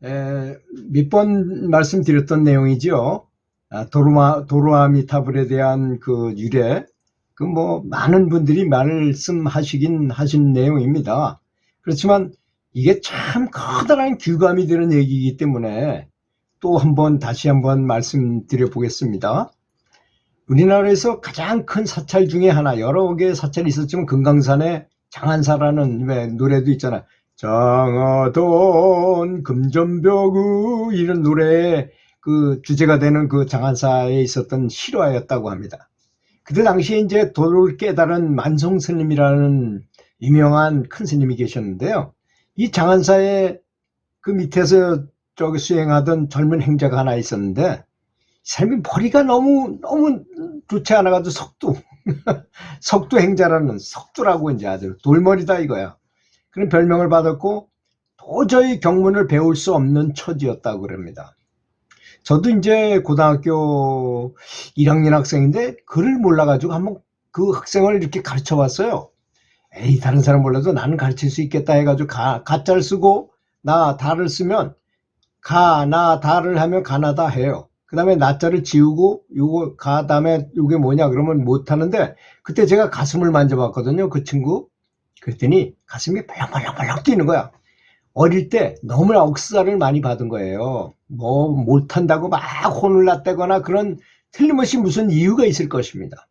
몇 번 말씀드렸던 내용이죠. 아, 도로마, 도로아미타불에 대한 그 유래, 그 뭐 많은 분들이 말씀하시긴 하신 내용입니다. 그렇지만 이게 참 커다란 규감이 되는 얘기이기 때문에 또 한번 다시 한번 말씀드려 보겠습니다. 우리나라에서 가장 큰 사찰 중에 하나, 여러 개의 사찰이 있었지만 금강산에 장한사라는 왜 노래도 있잖아. 장하던 금전벽우 이런 노래의 그 주제가 되는 그 장한사에 있었던 실화였다고 합니다. 그때 당시에 이제 도를 깨달은 만성 스님이라는 유명한 큰 스님이 계셨는데요. 이 장한사의 그 밑에서 저기 수행하던 젊은 행자가 하나 있었는데 이 사람이 머리가 너무 너무 좋지 않아가지고 석두 석두 행자라는 석두라고 이제 아주 돌머리다 이거야. 그런 별명을 받았고 도저히 경문을 배울 수 없는 처지였다고 그럽니다. 저도 이제 고등학교 1학년 학생인데 글을 몰라가지고 한번 그 학생을 이렇게 가르쳐 봤어요. 에이 다른 사람 몰라도 나는 가르칠 수 있겠다 해가지고 가, 가짜를 쓰고 나 다를 쓰면 가, 나, 다를 하면 가나다 해요. 그 다음에 나자를 지우고 요거 가 다음에 요게 뭐냐 그러면 못하는데 그때 제가 가슴을 만져봤거든요. 그 친구. 그랬더니 가슴이 벌렁벌렁벌렁 뛰는 거야. 어릴 때 너무나 억수를 많이 받은 거예요. 뭐 못한다고 막 혼을 났다거나 그런 틀림없이 무슨 이유가 있을 것입니다.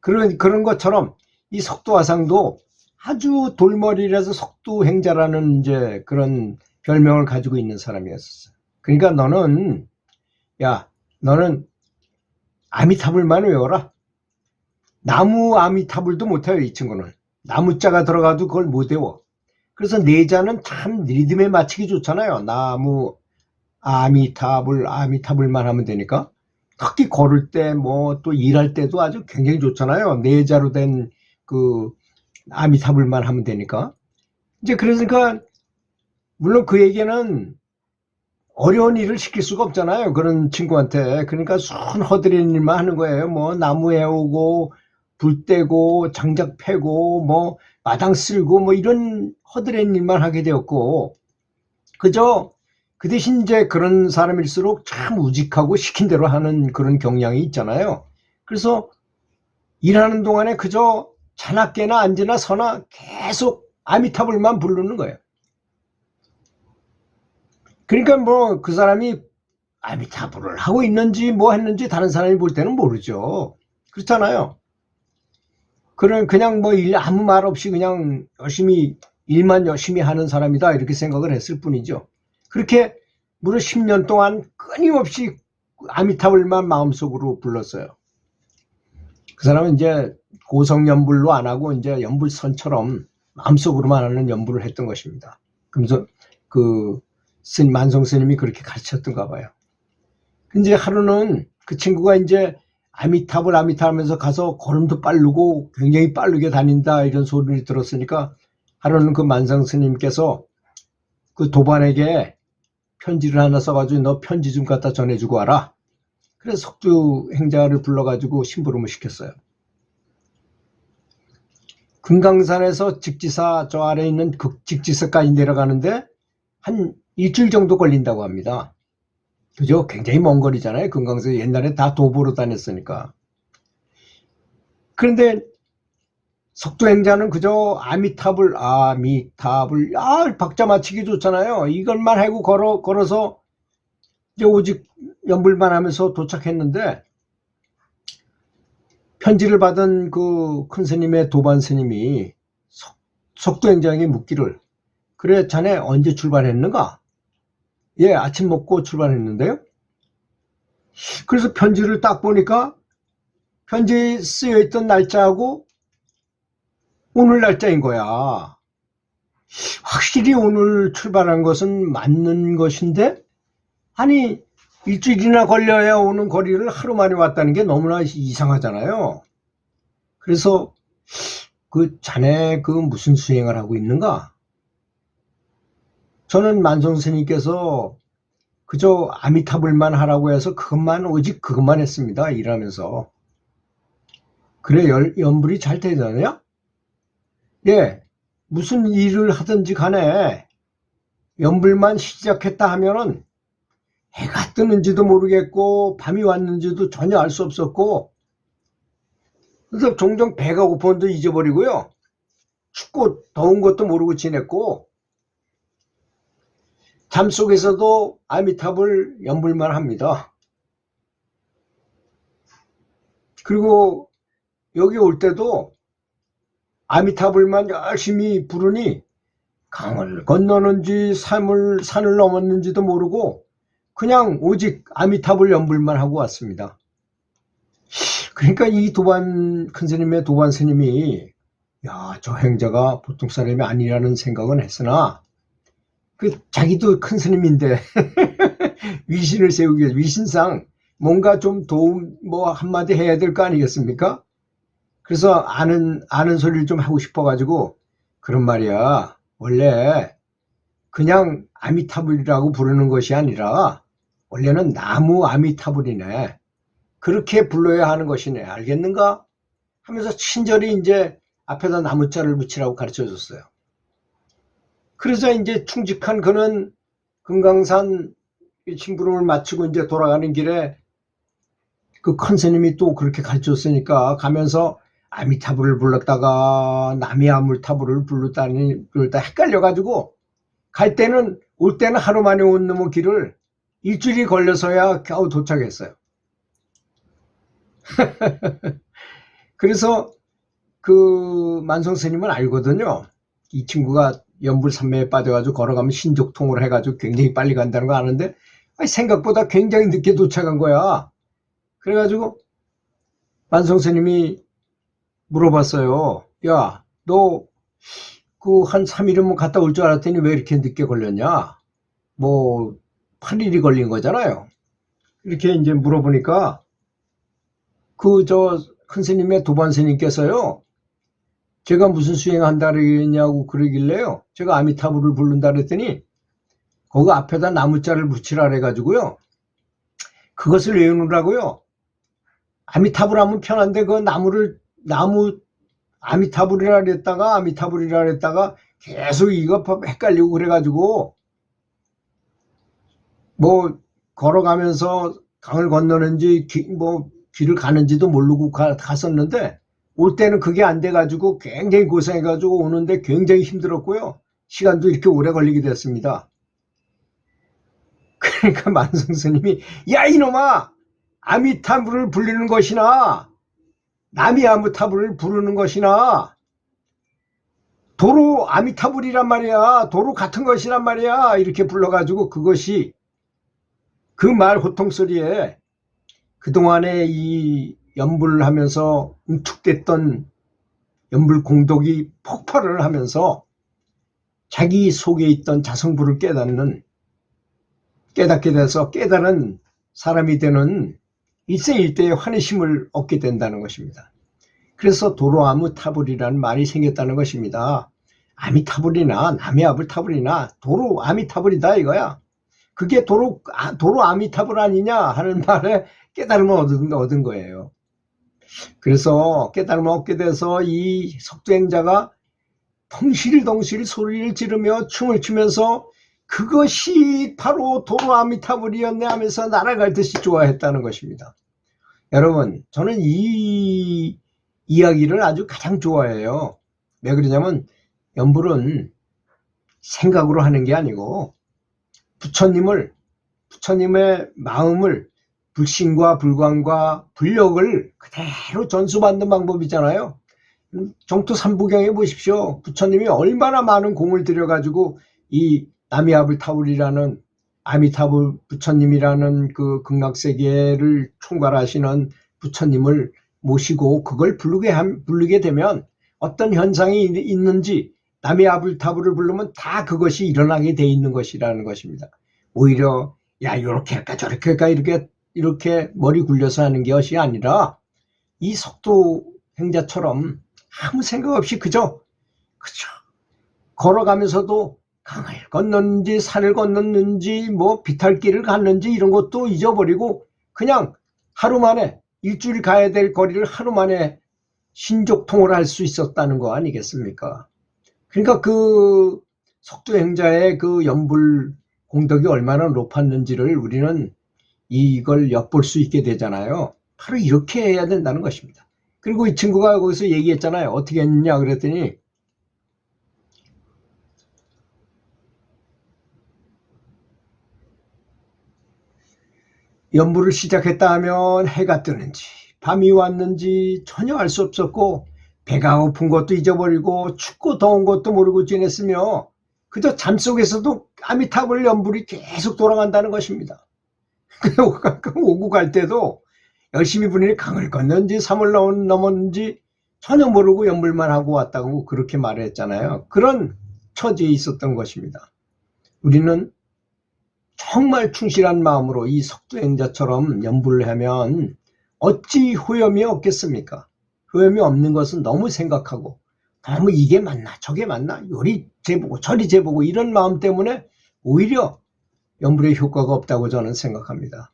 그런 그런 것처럼 이 석도화상도 아주 돌머리라서 석두행자라는 이제 그런 별명을 가지고 있는 사람이었어요. 그러니까 너는 야 너는 아미타불만 외워라. 나무 아미타불도 못해요 이 친구는. 나무자가 들어가도 그걸 못 외워. 그래서 내자는 참 리듬에 맞추기 좋잖아요. 나무 아미타불 아미타불만 하면 되니까. 특히 걸을 때 뭐 또 일할 때도 아주 굉장히 좋잖아요. 내자로 된 그 아미타불만 하면 되니까. 이제 그러니까 물론 그에게는 어려운 일을 시킬 수가 없잖아요. 그런 친구한테. 그러니까 순 허드렛 일만 하는 거예요. 뭐 나무 해오고 불 떼고 장작 패고 뭐 마당 쓸고 뭐 이런 허드렛 일만 하게 되었고 그저 그 대신 이제 그런 사람일수록 참 우직하고 시킨 대로 하는 그런 경향이 있잖아요. 그래서 일하는 동안에 그저 자나깨나 앉으나 서나 계속 아미타불만 부르는 거예요. 그러니까 뭐 그 사람이 아미타불을 하고 있는지 뭐 했는지 다른 사람이 볼 때는 모르죠. 그렇잖아요. 그런 그냥 뭐 일 아무 말 없이 그냥 열심히 일만 열심히 하는 사람이다 이렇게 생각을 했을 뿐이죠. 그렇게 무려 10년 동안 끊임없이 아미타불만 마음속으로 불렀어요. 그 사람은 이제 고성 연불로 안 하고 이제 연불선처럼 마음속으로만 하는 연불을 했던 것입니다. 그래서 그 스님 만성 스님이 그렇게 가르쳤던가 봐요. 이제 하루는 그 친구가 이제 아미타불 아미타 하면서 가서 걸음도 빠르고 굉장히 빠르게 다닌다 이런 소리를 들었으니까 하루는 그 만성 스님께서 그 도반에게 편지를 하나 써가지고 너 편지 좀 갖다 전해주고 와라. 그래서 석주 행자를 불러가지고 심부름을 시켰어요. 금강산에서 직지사 저 아래 있는 극 직지사까지 내려가는데 한 일주일 정도 걸린다고 합니다. 그죠? 굉장히 먼 거리잖아요. 금강산 옛날에 다 도보로 다녔으니까. 그런데 석도행자는 그저 아미타불, 아미타불, 아, 박자 맞히기 좋잖아요. 이것만 하고 걸어, 걸어서 이제 오직 연불만 하면서 도착했는데 편지를 받은 그 큰 스님의 도반 스님이 석, 석도행자에게 묻기를 그래 자네 언제 출발했는가? 예 아침 먹고 출발했는데요. 그래서 편지를 딱 보니까 편지에 쓰여 있던 날짜하고 오늘 날짜인 거야. 확실히 오늘 출발한 것은 맞는 것인데 아니 일주일이나 걸려야 오는 거리를 하루 만에 왔다는 게 너무나 이상하잖아요. 그래서 그 자네 그 무슨 수행을 하고 있는가? 저는 만성 스님께서 그저 아미타불만 하라고 해서 그것만 오직 그것만 했습니다. 일하면서. 그래 열, 연불이 잘 되잖아요? 예. 무슨 일을 하든지 간에 연불만 시작했다 하면은 해가 뜨는지도 모르겠고 밤이 왔는지도 전혀 알 수 없었고 그래서 종종 배가 고픈 도 잊어버리고요. 춥고 더운 것도 모르고 지냈고 잠 속에서도 아미탑을 연불만 합니다. 그리고 여기 올 때도 아미타불만 열심히 부르니 강을 건너는지 산을, 산을 넘었는지도 모르고 그냥 오직 아미타불 연불만 하고 왔습니다. 그러니까 이 도반 큰 스님의 도반 스님이 야, 저 행자가 보통 사람이 아니라는 생각은 했으나 그 자기도 큰 스님인데 위신을 세우기 위해서 위신상 뭔가 좀 도움 뭐 한마디 해야 될 거 아니겠습니까? 그래서 아는 아는 소리를 좀 하고 싶어 가지고 그런 말이야. 원래 그냥 아미타불이라고 부르는 것이 아니라 원래는 나무 아미타불이네. 그렇게 불러야 하는 것이네. 알겠는가? 하면서 친절히 이제 앞에다 나무자를 붙이라고 가르쳐 줬어요. 그래서 이제 충직한 그는 금강산 심부름을 마치고 이제 돌아가는 길에 그 컨스님이 또 그렇게 가르쳤으니까 가면서 아미타불을 불렀다가 나미아물타불을 불렀다니 그러다 헷갈려가지고 갈 때는 올 때는 하루 만에 온 놈의 길을 일주일이 걸려서야 겨우 도착했어요. 그래서 그 만성 스님은 알거든요. 이 친구가 연불산매에 빠져가지고 걸어가면 신족통을 해가지고 굉장히 빨리 간다는 거 아는데 아니, 생각보다 굉장히 늦게 도착한 거야. 그래가지고 만성 스님이 물어봤어요. 야, 너 그 한 3일이면 갔다 올 줄 알았더니 왜 이렇게 늦게 걸렸냐? 뭐 8일이 걸린 거잖아요. 이렇게 이제 물어보니까 그 저 큰 스님의 도반 스님께서요. 제가 무슨 수행한다 그러냐고 그러길래요. 제가 아미타불을 부른다 그랬더니 거기 앞에다 나무자를 붙이라 그래가지고요. 그것을 외우느라고요. 아미타불 하면 편한데 그 나무를 나무 아미타불이라 그랬다가 아미타불이라 그랬다가 계속 이거 헷갈리고 그래가지고 뭐 걸어가면서 강을 건너는지 기, 뭐 길을 가는지도 모르고 가, 갔었는데 올 때는 그게 안 돼가지고 굉장히 고생해가지고 오는데 굉장히 힘들었고요. 시간도 이렇게 오래 걸리게 됐습니다. 그러니까 만성 스님이 야 이놈아 아미타불을 불리는 것이나 남이 아미타불을 부르는 것이나 도로 아미타불이란 말이야 도로 같은 것이란 말이야 이렇게 불러가지고 그것이 그 말 호통 소리에 그동안에 이 연불을 하면서 응축됐던 연불 공덕이 폭발을 하면서 자기 속에 있던 자성불을 깨닫는 깨닫게 돼서 깨달은 사람이 되는 일생일대의 환희심을 얻게 된다는 것입니다. 그래서 도로아미타불이라는 말이 생겼다는 것입니다. 아미타불이나 남해아불타불이나 도로 아미타불이다 이거야. 그게 도로 아, 도로 아미타불 아니냐 하는 말에 깨달음을 얻은, 얻은 거예요. 그래서 깨달음을 얻게 돼서 이 석두행자가 덩실덩실 소리를 지르며 춤을 추면서 그것이 바로 도로 아미타불이었네 하면서 날아갈 듯이 좋아했다는 것입니다. 여러분, 저는 이 이야기를 아주 가장 좋아해요. 왜 그러냐면 연불은 생각으로 하는 게 아니고 부처님을 부처님의 마음을 불신과 불광과 불력을 그대로 전수받는 방법이잖아요. 정토 삼부경에 보십시오. 부처님이 얼마나 많은 공을 들여가지고 이 나미아불 타불이라는 아미타불 부처님이라는 그 극락세계를 총괄하시는 부처님을 모시고 그걸 부르게, 함, 부르게 되면 어떤 현상이 있는지 나미아불 타불을 부르면 다 그것이 일어나게 돼 있는 것이라는 것입니다. 오히려 야 이렇게 할까 저렇게 할까 이렇게 이렇게 머리 굴려서 하는 것이 아니라 이 속도 행자처럼 아무 생각 없이 그저 그저 걸어가면서도 강을 건넜는지 산을 건넜는지 뭐 비탈길을 갔는지 이런 것도 잊어버리고 그냥 하루 만에 일주일 가야 될 거리를 하루 만에 신족통을 할 수 있었다는 거 아니겠습니까? 그러니까 그 석두 행자의 그 연불 공덕이 얼마나 높았는지를 우리는 이걸 엿볼 수 있게 되잖아요. 바로 이렇게 해야 된다는 것입니다. 그리고 이 친구가 거기서 얘기했잖아요. 어떻게 했냐 그랬더니 연부를 시작했다 하면 해가 뜨는지 밤이 왔는지 전혀 알 수 없었고 배가 고픈 것도 잊어버리고 춥고 더운 것도 모르고 지냈으며 그저 잠 속에서도 아미타불 연불이 계속 돌아간다는 것입니다. 가끔 오고 갈 때도 열심히 부리니 강을 건넌지 넘- 넘었는지 전혀 모르고 연불만 하고 왔다고 그렇게 말했잖아요. 그런 처지에 있었던 것입니다. 우리는 정말 충실한 마음으로 이 석두행자처럼 연불을 하면 어찌 후염이 없겠습니까? 후염이 없는 것은 너무 생각하고 너무 이게 맞나 저게 맞나 요리 재보고 저리 재보고 이런 마음 때문에 오히려 연불의 효과가 없다고 저는 생각합니다.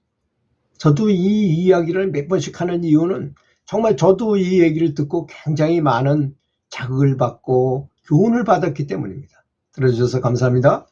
저도 이 이야기를 몇 번씩 하는 이유는 정말 저도 이 얘기를 듣고 굉장히 많은 자극을 받고 교훈을 받았기 때문입니다. 들어주셔서 감사합니다.